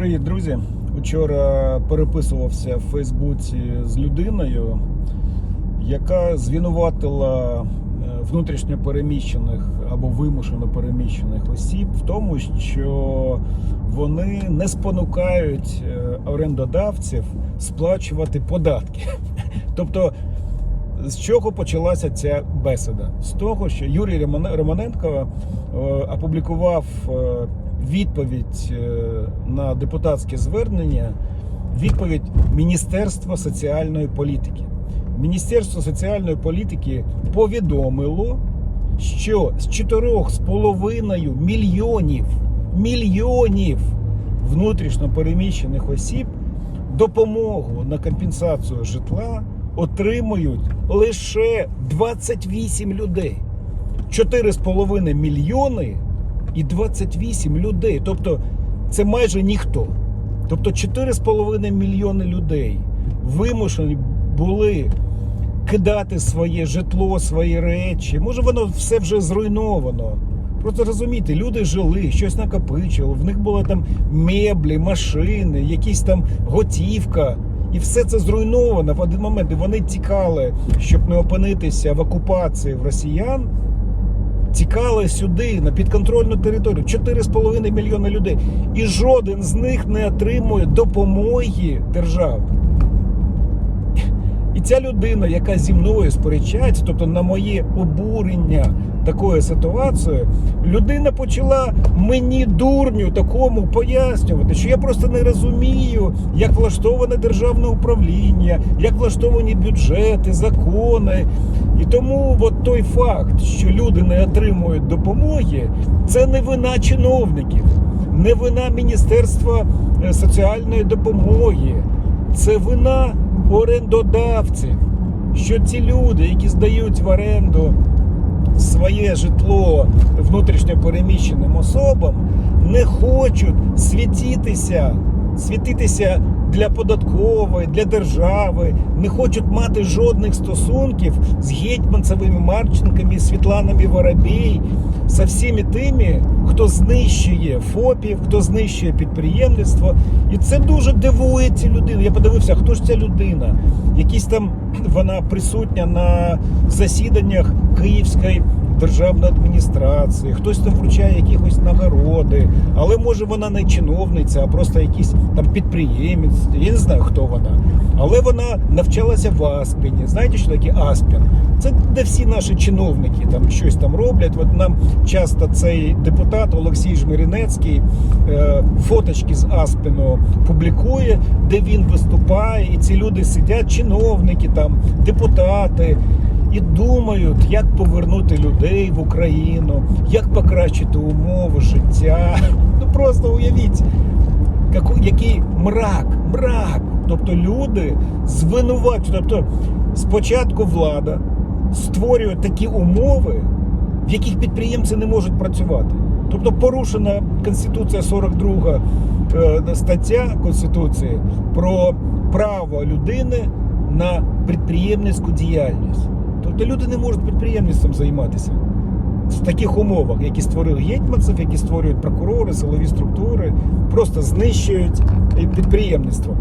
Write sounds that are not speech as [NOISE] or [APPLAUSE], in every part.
Привіт, друзі! Вчора переписувався в Фейсбуці з людиною, яка звинуватила е, внутрішньо переміщених або вимушено переміщених осіб в тому, що вони не спонукають е, орендодавців сплачувати податки. [LAUGHS] Тобто, з чого почалася ця бесіда? З того, що Юрій Романенко е, опублікував е, відповідь е, на депутатське звернення, відповідь Міністерства соціальної політики. Міністерство соціальної політики повідомило, що з 4,5 мільйонів мільйонів внутрішньо переміщених осіб допомогу на компенсацію житла отримують лише 28 людей. 4,5 мільйони і 28 людей. Тобто це майже ніхто. Тобто 4,5 мільйони людей вимушені були кидати своє житло, свої речі. Може, воно все вже зруйновано. Просто розумієте, люди жили, щось накопичили, в них були там меблі, машини, якісь там готівка. І все це зруйновано в один момент. І вони тікали, щоб не опинитися в окупації в росіян. Тікали сюди на підконтрольну територію 4,5 мільйони людей. І жоден з них не отримує допомоги держави. І ця людина, яка зі мною сперечається, тобто на моє обурення такою ситуацією, людина почала мені дурню такому пояснювати, що я просто не розумію, як влаштоване державне управління, як влаштовані бюджети, закони. І тому от той факт, що люди не отримують допомоги, це не вина чиновників, не вина Міністерства е, соціальної допомоги, це вина орендодавців, що ці люди, які здають в оренду своє житло внутрішньо переміщеним особам, не хочуть світитися, світитися для податкової, для держави, не хочуть мати жодних стосунків з гетьманцевими Марченками, Світланами Воробій, со всіми тими, хто знищує ФОПів, хто знищує підприємництво. І це дуже дивує ці людини. Я подивився, хто ж ця людина. Якісь там [CLEARS THROAT] вона присутня на засіданнях Київської державної адміністрації, хтось там вручає якихось нагороди, але може вона не чиновниця, а просто якийсь там підприємець. Я не знаю, хто вона. Але вона навчалася в Аспіні. Знаєте, що таке Аспін? Це де всі наші чиновники там щось там роблять. От нам часто цей депутат Олексій Жмиринецький е, фоточки з Аспіну публікує, де він виступає, і ці люди сидять, чиновники, там, депутати. І думають, як повернути людей в Україну, як покращити умови життя. [LAUGHS] Ну просто уявіть, який мрак, мрак. Тобто люди звинувачують. Тобто спочатку влада створює такі умови, в яких підприємці не можуть працювати. Тобто порушена Конституція 42 е, стаття Конституції про право людини на підприємницьку діяльність. Тобто люди не можуть підприємництвом займатися в таких умовах, які створили гетьманцев, які створюють прокурори, силові структури, просто знищують підприємництво.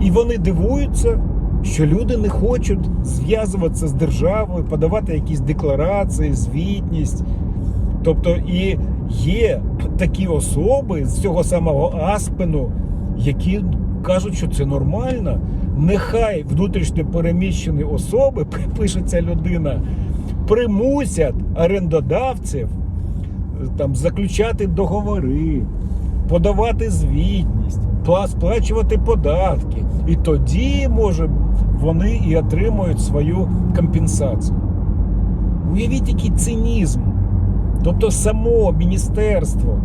І вони дивуються, що люди не хочуть зв'язуватися з державою, подавати якісь декларації, звітність. Тобто і є такі особи з цього самого Аспену, які кажуть, що це нормально. Нехай внутрішньо переміщені особи, [LAUGHS] пише ця людина, примусять орендодавців е, там заключати договори, подавати звітність, сплачувати податки. І тоді, може, вони і отримують свою компенсацію. Уявіть, який цинізм. Тобто само Міністерство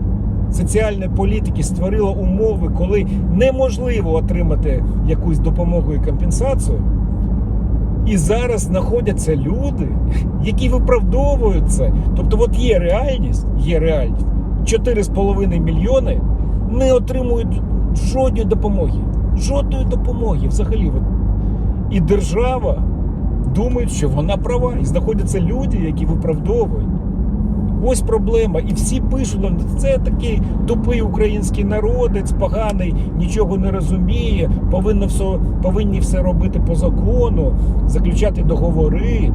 соціальної політики створило умови, коли неможливо отримати якусь допомогу і компенсацію. І зараз знаходяться люди, які виправдовують це. Тобто, от є реальність, є реальність. 4,5 мільйони не отримують жодної допомоги. Жодної допомоги взагалі. І держава думає, що вона права. І знаходяться люди, які виправдовують. Ось проблема. І всі пишуть, «Ну, це такий тупий український народець, поганий, нічого не розуміє, повинно все, повинні все робити по закону, заключати договори,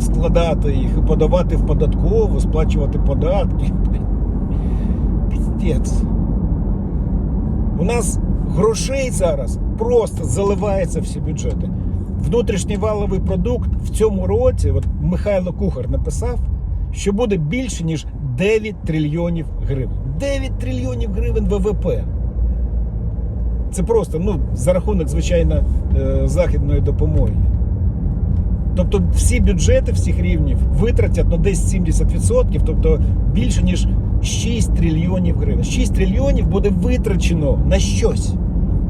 складати їх подавати в податкову, сплачувати податки. [LAUGHS] Піздець. У нас грошей зараз просто заливається всі бюджети. Внутрішній валовий продукт в цьому році, от Михайло Кухар написав, що буде більше, ніж 9 трильйонів гривень. 9 трильйонів гривень ВВП. Це просто ну, за рахунок, звичайно, е, західної допомоги. Тобто всі бюджети всіх рівнів витратять ну, десь 70%, тобто більше ніж 6 трильйонів гривень. 6 трильйонів буде витрачено на щось.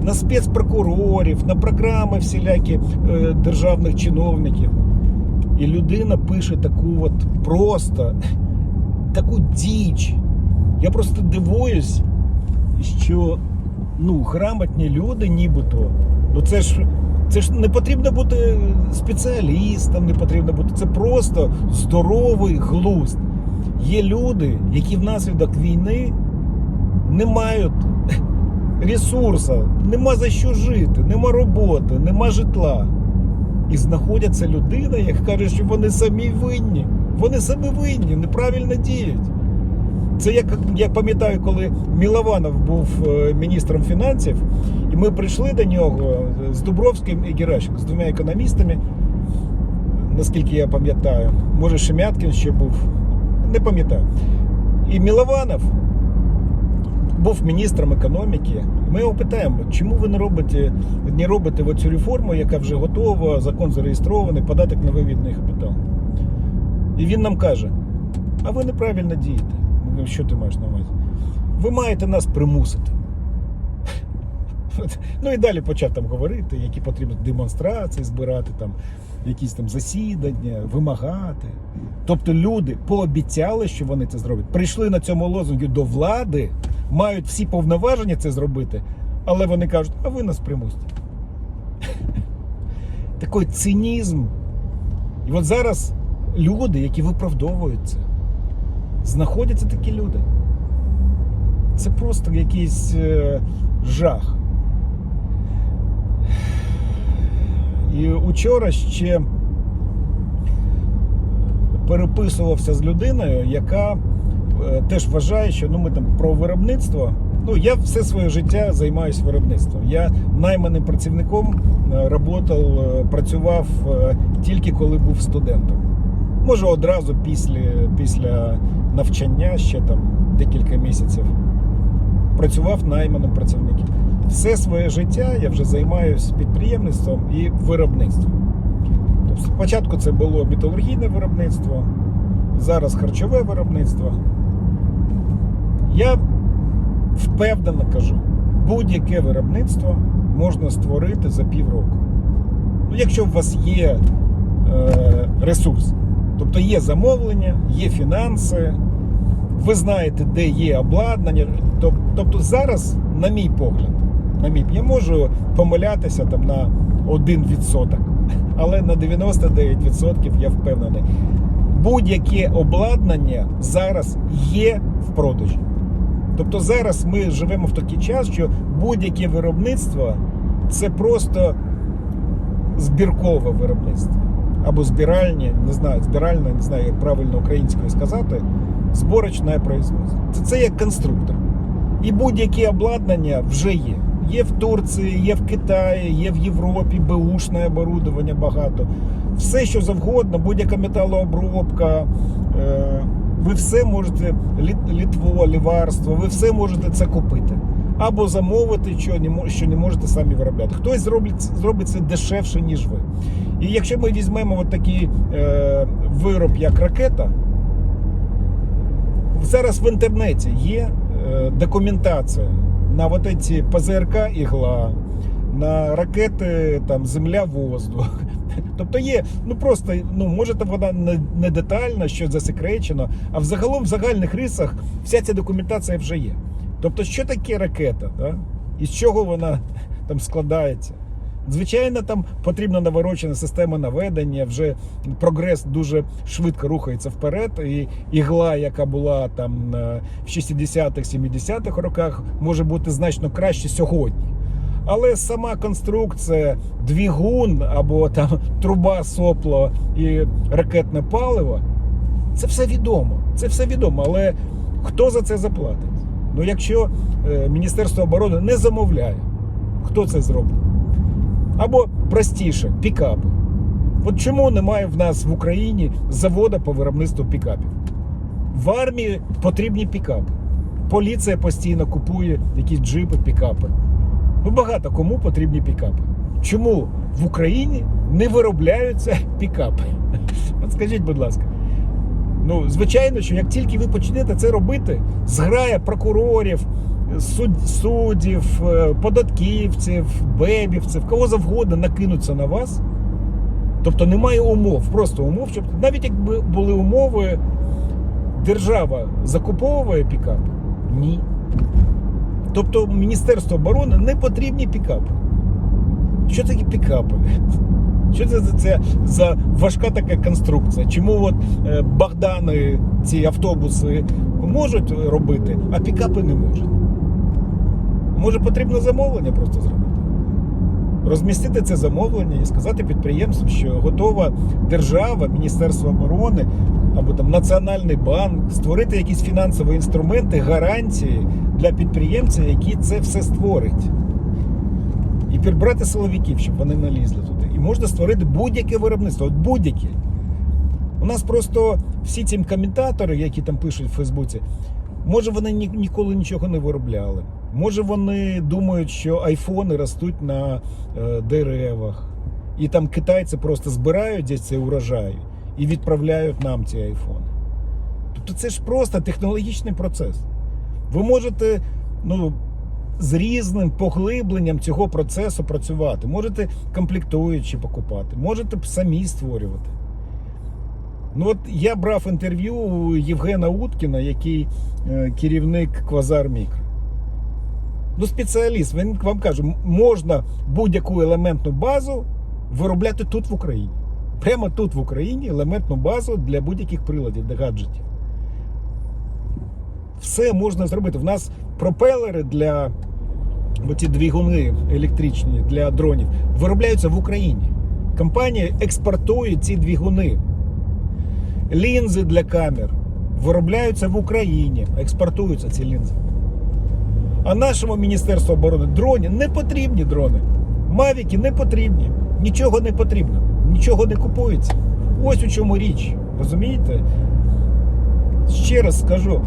На спецпрокурорів, на програми всілякі е, державних чиновників. І людина пише таку от просто таку діч. Я просто дивуюсь, що ну, грамотні люди, нібито. Ну це ж це ж не потрібно бути спеціалістом, не потрібно бути. Це просто здоровий глузд. Є люди, які внаслідок війни не мають ресурсу, нема за що жити, нема роботи, нема житла. І знаходяться людина, яка каже, що вони самі винні. Вони самі винні, неправильно діють. Це як я пам'ятаю, коли Мілованов був е, міністром фінансів, і ми прийшли до нього з Дубровським і Геращенко, з двома економістами, наскільки я пам'ятаю. Може, Шемяткін ще був, не пам'ятаю. І Мілованов був міністром економіки. Ми його питаємо, чому ви не робите, не робите оцю реформу, яка вже готова, закон зареєстрований, податок на вивідний капітал. І він нам каже: а ви неправильно дієте. Що ти маєш на увазі? Ви маєте нас примусити. [LAUGHS] Ну і далі почав там говорити, які потрібні демонстрації збирати, там, якісь там засідання, вимагати. Тобто люди пообіцяли, що вони це зроблять. Прийшли на цьому лозунгу до влади, мають всі повноваження це зробити, але вони кажуть, а ви нас примусите. [LAUGHS] Такий цинізм. І от зараз люди, які виправдовують це, знаходяться такі люди. Це просто якийсь е, жах. І учора ще переписувався з людиною, яка е, теж вважає, що ну, ми там про виробництво. Ну, я все своє життя займаюся виробництвом. Я найманим працівником е, работав, е, працював тільки коли був студентом. Може, одразу після, після навчання, ще там декілька місяців. Працював найманим працівником. Все своє життя я вже займаюся підприємництвом і виробництвом. Тобто спочатку це було металургійне виробництво, зараз харчове виробництво. Я впевнено кажу, будь-яке виробництво можна створити за півроку. Ну, якщо у вас є е, ресурс, тобто є замовлення, є фінанси, ви знаєте, де є обладнання. Тобто зараз, на мій погляд, на мій, я можу помилятися там на 1%, але на 99% я впевнений. Будь-яке обладнання зараз є в продажі. Тобто зараз ми живемо в такий час, що будь-яке виробництво це просто збіркове виробництво. Або збиральне, не знаю, збиральне, не знаю, як правильно українською сказати, зборочне производство. Це, це як конструктор. І будь-яке обладнання вже є. Є в Турції, є в Китаї, є в Європі, беушне оборудовання багато. Все, що завгодно, будь-яка металообробка. Е, ви все можете, літво, ліварство, ви все можете це купити. Або замовити, що не можете самі виробляти. Хтось зробить, зробить це дешевше, ніж ви. І якщо ми візьмемо от такий е, вироб, як ракета, зараз в інтернеті є е, документація на вот эти ПЗРК ігла, на ракети там земля-воздух. [LAUGHS] Тобто є, ну просто ну можете вона не, не детальна, що засекречено, а взагалом в загальних рисах вся ця документація вже є. Тобто, що таке ракета, да? і з чого вона [LAUGHS] там складається, Звичайно, там потрібна наворочена система наведення. Вже прогрес дуже швидко рухається вперед. І ігла, яка була там е, в 60-х, 70-х роках, може бути значно краще сьогодні. Але сама конструкція, двигун або там труба, сопло і ракетне паливо це все відомо. Це все відомо. Але хто за це заплатить? Ну, якщо е, Міністерство оборони не замовляє, хто це зробить? Або простіше, пікапи. От чому немає в нас в Україні завода по виробництву пікапів? В армії потрібні пікапи. Поліція постійно купує якісь джипи, пікапи. Ну, багато кому потрібні пікапи. Чому в Україні не виробляються [LAUGHS] пікапи? От скажіть, будь ласка. Ну, звичайно, що як тільки ви почнете це робити, зграя прокурорів, суддів, е, податківців, бебівців, кого завгодно накинуться на вас. Тобто немає умов, просто умов, щоб навіть якби були умови, держава закуповує пікап? Ні. Тобто Міністерству оборони не потрібні пікапи. Що таке пікапи? Що це це за важка така конструкція? Чому от е, Богдани ці автобуси можуть робити, а пікапи не можуть? Може потрібно замовлення просто зробити? Розмістити це замовлення і сказати підприємству, що готова держава, Міністерство оборони або там Національний банк створити якісь фінансові інструменти, гарантії для підприємців, які це все створить. І підбрати силовиків, щоб вони налізли туди. І можна створити будь-яке виробництво. От будь-яке. У нас просто всі ці коментатори, які там пишуть в Фейсбуці, може вони ні- ніколи нічого не виробляли. Може вони думають, що айфони ростуть на е, деревах. І там китайці просто збирають десь цей урожай і відправляють нам ці айфони. Тобто це ж просто технологічний процес. Ви можете ну, з різним поглибленням цього процесу працювати. Можете комплектуючі покупати, можете самі створювати. Ну от я брав інтерв'ю у Євгена Уткіна, який е, керівник Квазар Мікро. Ну, спеціаліст, він вам каже, можна будь-яку елементну базу виробляти тут в Україні. Прямо тут в Україні елементну базу для будь-яких приладів, для гаджетів. Все можна зробити. В нас пропелери для ці двигуни електричні для дронів виробляються в Україні. Компанія експортує ці двигуни. Лінзи для камер виробляються в Україні, експортуються ці лінзи. А нашому Міністерству оборони дроні не потрібні дрони. Мавіки не потрібні. Нічого не потрібно. Нічого не купується. Ось у чому річ. Розумієте? Ще раз скажу: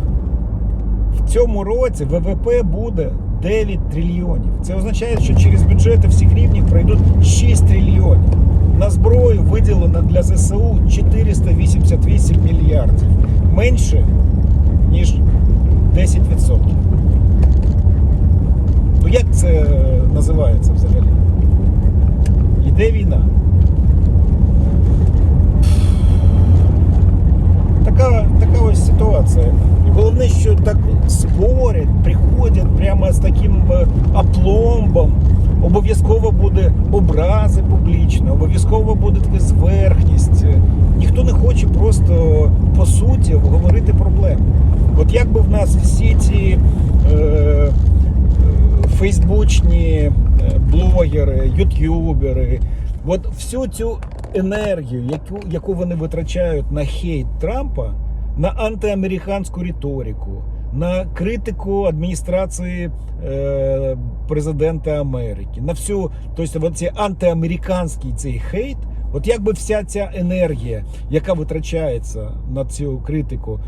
в цьому році ВВП буде 9 трильйонів. Це означає, що через бюджети всіх рівнів пройдуть 6 трильйонів. На зброю виділено для ЗСУ 488 мільярдів. Менше, ніж 10%. Ну як це називається взагалі? Іде війна. Така, така ось ситуація. І головне, що так спорять, приходять прямо з таким е, апломбом. Обов'язково буде образи публічно, обов'язково буде така зверхність. Ніхто не хоче просто по суті обговорити проблеми. От якби в нас всі ці е, фейсбучні е, блогери, ютюбери, от всю цю енергію, яку, яку вони витрачають на хейт Трампа, на антиамериканську риторику, на критику адміністрації е, президента Америки, на всю, тобто от антиамериканський цей хейт, от якби вся ця енергія, яка витрачається на цю критику,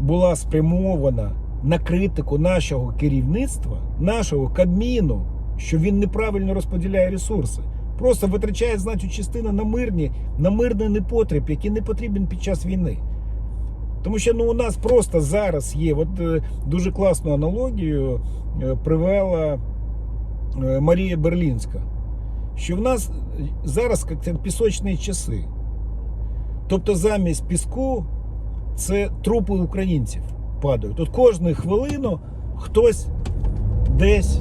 була спрямована на критику нашого керівництва, нашого Кабміну, що він неправильно розподіляє ресурси. Просто витрачає значну частину на мирні, на мирний непотріб, який не потрібен під час війни. Тому що ну, у нас просто зараз є от, е, дуже класну аналогію е, привела е, Марія Берлінська, що в нас зараз як пісочні часи. Тобто замість піску це трупи українців падають. От кожну хвилину хтось десь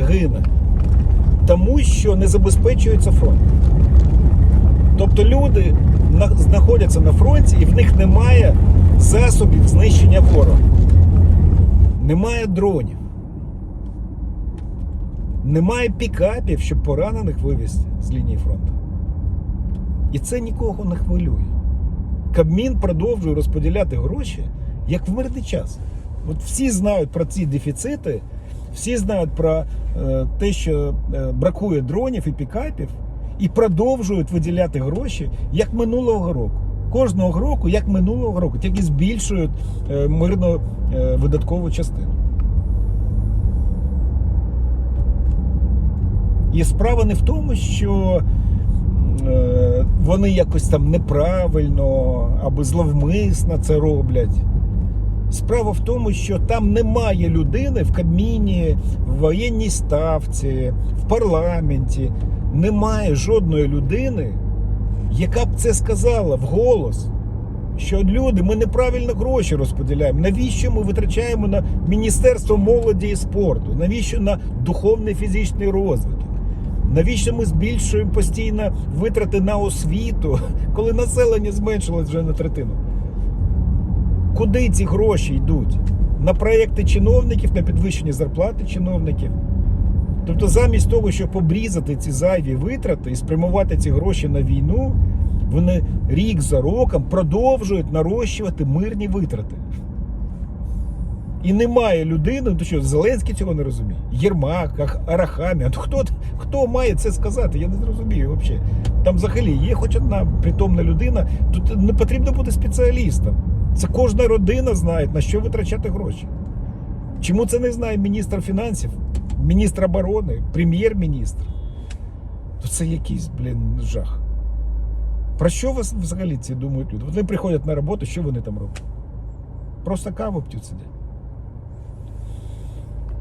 гине. тому що не забезпечується фронт. Тобто люди знаходяться на фронті і в них немає засобів знищення ворога. Немає дронів. Немає пікапів, щоб поранених вивезти з лінії фронту. І це нікого не хвилює. Кабмін продовжує розподіляти гроші як в мирний час. От всі знають про ці дефіцити, всі знають про е, те, що е, бракує дронів і пікапів, і продовжують виділяти гроші як минулого року. Кожного року, як минулого року, тільки збільшують е, мирну е, видаткову частину. І справа не в тому, що е, вони якось там неправильно або зловмисно це роблять. Справа в тому, що там немає людини в Кабміні, в воєнній ставці, в парламенті. Немає жодної людини, яка б це сказала вголос. Що люди, ми неправильно гроші розподіляємо. Навіщо ми витрачаємо на Міністерство молоді і спорту? Навіщо на духовний фізичний розвиток? Навіщо ми збільшуємо постійно витрати на освіту, [LAUGHS] коли населення зменшилось вже на третину? Куди ці гроші йдуть? На проекти чиновників, на підвищення зарплати чиновників. Тобто, замість того, щоб обрізати ці зайві витрати і спрямувати ці гроші на війну, вони рік за роком продовжують нарощувати мирні витрати. І немає людини, ну то що Зеленський цього не розуміє. Єрмак, Ах- Арахамія. Ну хто, хто має це сказати? Я не зрозумію взагалі. Там взагалі є хоч одна притомна людина. Тут не потрібно бути спеціалістом. Це кожна родина знає, на що витрачати гроші. Чому це не знає міністр фінансів, міністр оборони, прем'єр-міністр? То це якийсь, блін, жах. Про що вас взагалі ці думають люди? Вони приходять на роботу, що вони там роблять? Просто каву п'ють сидять.